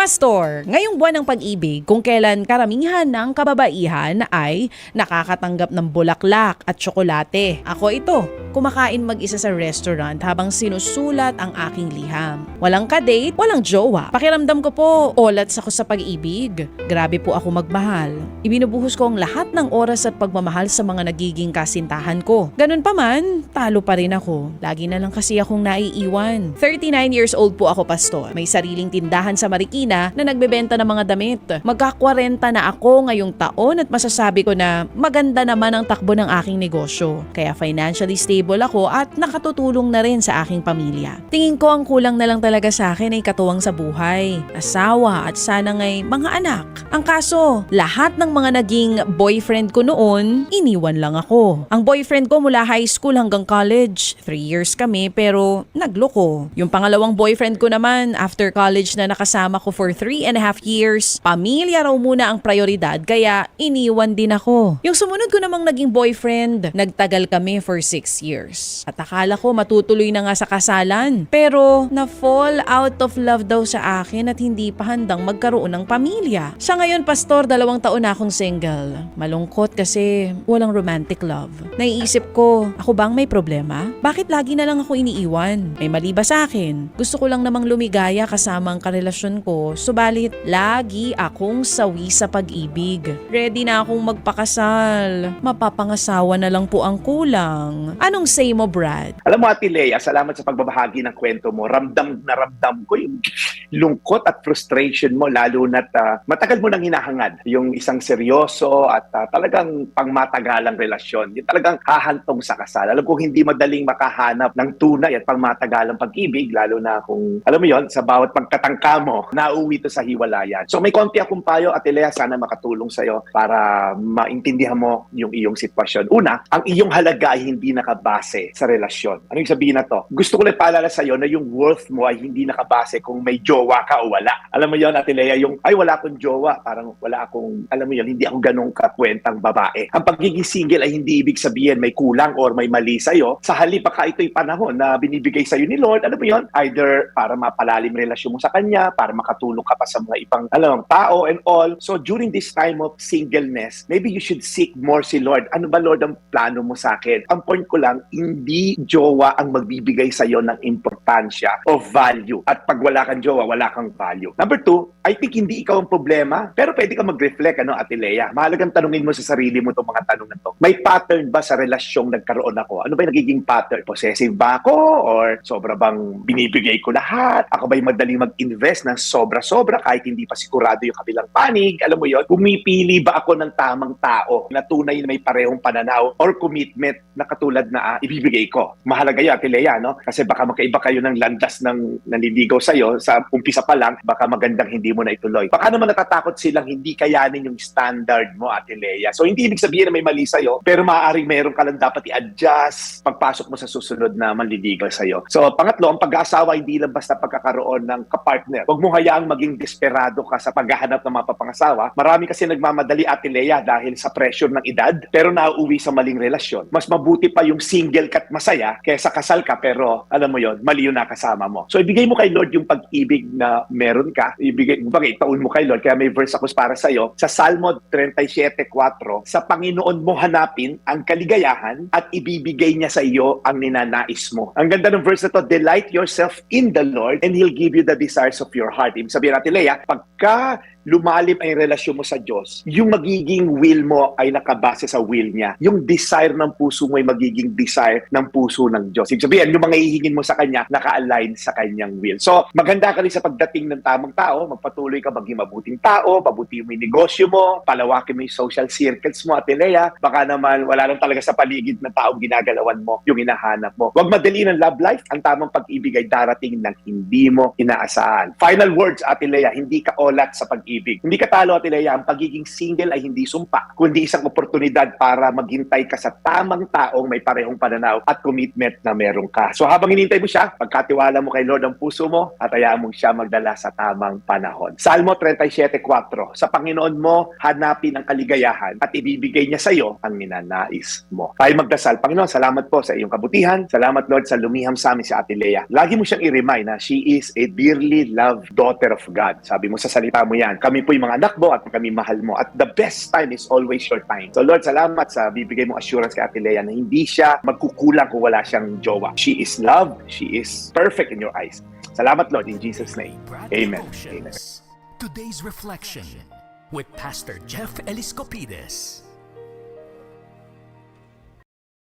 Pastor, ngayong buwan ng pag-ibig, kung kailan karamihan ng kababaihan ay nakakatanggap ng bulaklak at tsokolate. Ako ito, kumakain mag-isa sa restaurant habang sinusulat ang aking liham. Walang kadate, walang jowa. Pakiramdam ko po, olats ako sa pag-ibig. Grabe po ako magmahal. Ibinubuhos ko ang lahat ng oras at pagmamahal sa mga nagiging kasintahan ko. Ganun pa man, talo pa rin ako. Lagi na lang kasi akong naiiwan. 39 years old po ako, Pastor. May sariling tindahan sa Marikina na nagbebenta ng mga damit. Magka-40 na ako ngayong taon at masasabi ko na maganda naman ang takbo ng aking negosyo. Kaya financially stable ako at nakatutulong na rin sa aking pamilya. Tingin ko ang kulang na lang talaga sa akin ay katuwang sa buhay, asawa at sana ngay mga anak. Ang kaso, lahat ng mga naging boyfriend ko noon, iniwan lang ako. Ang boyfriend ko mula high school hanggang college, 3 years kami pero nagloko. Yung pangalawang boyfriend ko naman, after college na nakasama ko for 3 and a half years, pamilya raw muna ang prioridad kaya iniwan din ako. Yung sumunod ko namang naging boyfriend, nagtagal kami for 6 years. At akala ko matutuloy na nga sa kasalan. Pero na-fall out of love daw sa akin at hindi pa handang magkaroon ng pamilya. Sa ngayon, pastor, dalawang taon na akong single. Malungkot kasi walang romantic love. Naiisip ko, ako bang may problema? Bakit lagi na lang ako iniiwan? May mali ba sa akin? Gusto ko lang namang lumigaya kasama ang karelasyon ko, subalit lagi akong sawi sa pag-ibig. Ready na akong magpakasal. Mapapangasawa na lang po ang kulang. Anong say mo, Brad? Alam mo, Ate Lea, salamat sa pagbabahagi ng kwento mo. Ramdam na ramdam ko yung lungkot at frustration mo, lalo na matagal mo nang hinahangad yung isang seryoso at ah, talagang pangmatagalang relasyon. Yung talagang hahantong sa kasal. Alam ko hindi madaling makahanap ng tunay at pangmatagalang pag-ibig, lalo na kung, alam mo yon sa bawat pagkatangka mo, nauwi to sa hiwalayan. So may konti akong payo, Ate Lea, sana makatulong sa'yo para maintindihan mo yung iyong sitwasyon. Una, ang iyong halaga ay hindi nakabase sa relasyon. Ano yung sabihin na to? Gusto ko lang paalala sa'yo na yung worth mo ay hindi nakabase kung may jowa ka o wala. Alam mo yon Ate Lea, yung ay wala akong jowa, parang wala akong, alam mo yon hindi ako ganong kakwentang babae. Ang pagiging single ay hindi ibig sabihin may kulang or may mali sa'yo. Sa halip, baka ito'y panahon na binibigay sa'yo ni Lord, ano mo yon Either para mapalalim relasyon mo sa Kanya, para makatulong ka pa sa mga ibang, alam, tao and all. So during this time of singleness, maybe you should seek more si Lord. Ano ba Lord ang plano mo sa akin? Ang point ko lang, hindi jowa ang magbibigay sa'yo ng importansya o value. At pag wala kang jowa, wala kang value. Number two, I think hindi ikaw ang problema, pero pwede ka mag-reflect, ano, Ate Lea. Mahalagang tanungin mo sa sarili mo itong mga tanong na to. May pattern ba sa relasyong nagkaroon ako? Ano ba yung nagiging pattern? Possessive ba ako? Or sobra bang binibigay ko lahat? Ako ba'y madaling mag-invest ng sobra-sobra kahit hindi pa sigurado yung kabilang panig? Alam mo yon Pumipili ba ako ng tamang tao na tunay na may parehong pananaw or commitment na katulad na ah, ibibigay ko? Mahalaga yun, Ate Lea, no? Kasi baka magkaiba kayo ng landas ng nanliligaw sa'yo sa umpisa pa lang, baka magandang hindi mo na ituloy. Baka naman natatakot silang hindi kayanin yung standard mo, Ate Lea. So hindi ibig sabihin na may mali sa'yo, pero maaaring meron ka lang dapat i-adjust pagpasok mo sa susunod na manliligaw sa'yo. So pangatlo, ang pag-aasawa hindi lang basta pagkakaroon ng kapartner. Huwag mo hayaang maging desperado ka sa paghahanap ng mapapangasawa. Marami kasi nagmamadali, Ate Lea, dahil sa pressure ng edad, pero nauuwi sa maling relasyon. Mas mabuti pa yung single ka't masaya kaysa kasal ka, pero alam mo yon mali yung nakasama mo. So ibigay mo kay Lord yung pag-ibig na meron ka. Ibigay, bagay, itaon mo kay Lord. Kaya may verse ako para sa'yo. Sa Salmo 37.4, sa Panginoon mo hanapin ang kaligayahan at ibibigay niya sa iyo ang ninanais mo. Ang ganda ng verse na to, delight yourself in the Lord and He'll give you the desires of your heart. Sabihin natin, Leia, pagka lumalim ang relasyon mo sa Diyos, yung magiging will mo ay nakabase sa will niya. Yung desire ng puso mo ay magiging desire ng puso ng Diyos. Ibig sabihin, yung mga hihingin mo sa Kanya, naka-align sa Kanyang will. So, maganda ka rin sa pagdating ng tamang tao, magpatuloy ka maging mabuting tao, pabuti mo yung negosyo mo, palawakin mo yung social circles mo, Ate Lea. Baka naman wala lang talaga sa paligid ng taong ginagalawan mo yung hinahanap mo. Huwag madali ng love life. Ang tamang pag-ibig ay darating ng hindi mo inaasahan. Final words, Ate Lea, hindi ka olat sa pag pag-ibig. Hindi ka talo, Ate Lea, ang pagiging single ay hindi sumpa, kundi isang oportunidad para maghintay ka sa tamang taong may parehong pananaw at commitment na meron ka. So habang hinintay mo siya, pagkatiwala mo kay Lord ang puso mo at hayaan mo siya magdala sa tamang panahon. Salmo 37.4 Sa Panginoon mo, hanapin ang kaligayahan at ibibigay niya sa iyo ang ninanais mo. Tayo magdasal. Panginoon, salamat po sa iyong kabutihan. Salamat, Lord, sa lumiham sa amin si Ate Lea. Lagi mo siyang i-remind na she is a dearly loved daughter of God. Sabi mo sa salita mo yan, kami po yung mga anak mo at kami mahal mo. At the best time is always your time. So Lord, salamat sa bibigay mong assurance kay Ate Lea na hindi siya magkukulang kung wala siyang jowa. She is loved. She is perfect in your eyes. Salamat, Lord, in Jesus' name. Amen. Amen. Today's reflection with Pastor Jeff Eliscopides.